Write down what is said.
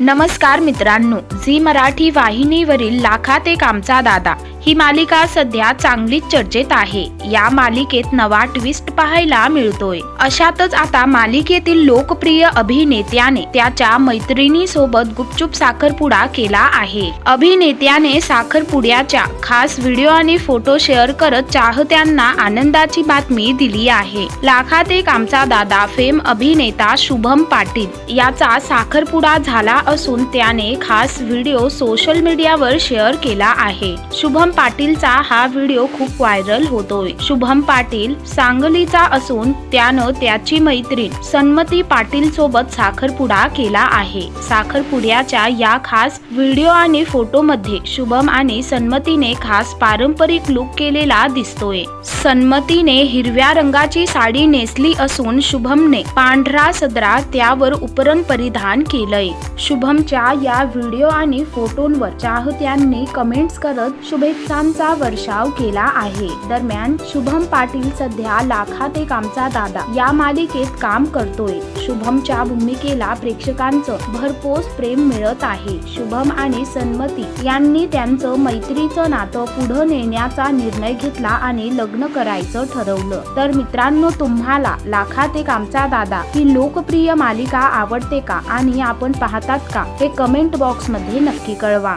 नमस्कार मित्रांनो झी मराठी वाहिनीवरील लाखात एक आमचा दादा. ही मालिका सध्या चांगलीच चर्चेत आहे. या मालिकेत नवा ट्विस्ट पाहायला मिळतोय. अशातच आता मालिकेतील लोकप्रिय अभिनेत्याने त्याच्या मैत्रिणी सोबत गुपचूप साखरपुडा केला आहे. अभिनेत्याने साखरपुड्याच्या खास व्हिडिओ आणि फोटो शेअर करत चाहत्यांना आनंदाची बातमी दिली आहे. लाखात एक आमचा दादा फेम अभिनेता शुभम पाटील याचा साखरपुडा झाला असून त्याने खास व्हिडिओ सोशल मीडियावर शेअर केला आहे. शुभम पाटीलचा हा व्हिडिओ खूप व्हायरल होतोय. शुभम पाटील सांगलीचा असून त्यानं त्याची मैत्रीण सन्मती पाटील सोबत साखरपुडा केला आहे. साखरपुड्याच्या या खास व्हिडिओ आणि फोटो मध्ये शुभम आणि सन्मतीने खास पारंपरिक लुक केलेला दिसतोय. सन्मतीने हिरव्या रंगाची साडी नेसली असून शुभमने पांढरा सदरा त्यावर उपरण परिधान केलंय. शुभमच्या या व्हिडिओ आणि फोटोंवर चाहत्यांनी कमेंट्स करत शुभेच्छांचा वर्षाव केला आहे. दरम्यान शुभम पाटील सध्या लाखात एक आमचा दादा या मालिकेत काम करतोय. शुभमच्या भूमिकेला प्रेक्षकांचं भरपोस प्रेम मिळत आहे. शुभम आणि सन्मती यांनी त्यांचं मैत्रीचं नातं पुढं नेण्याचा निर्णय घेतला आणि लग्न करायचं ठरवलं. तर मित्रांनो तुम्हाला लाखात एक आमचा दादा ही लोकप्रिय मालिका आवडते का आणि आपण पाहतात का हे कमेंट बॉक्समध्ये नक्की कळवा.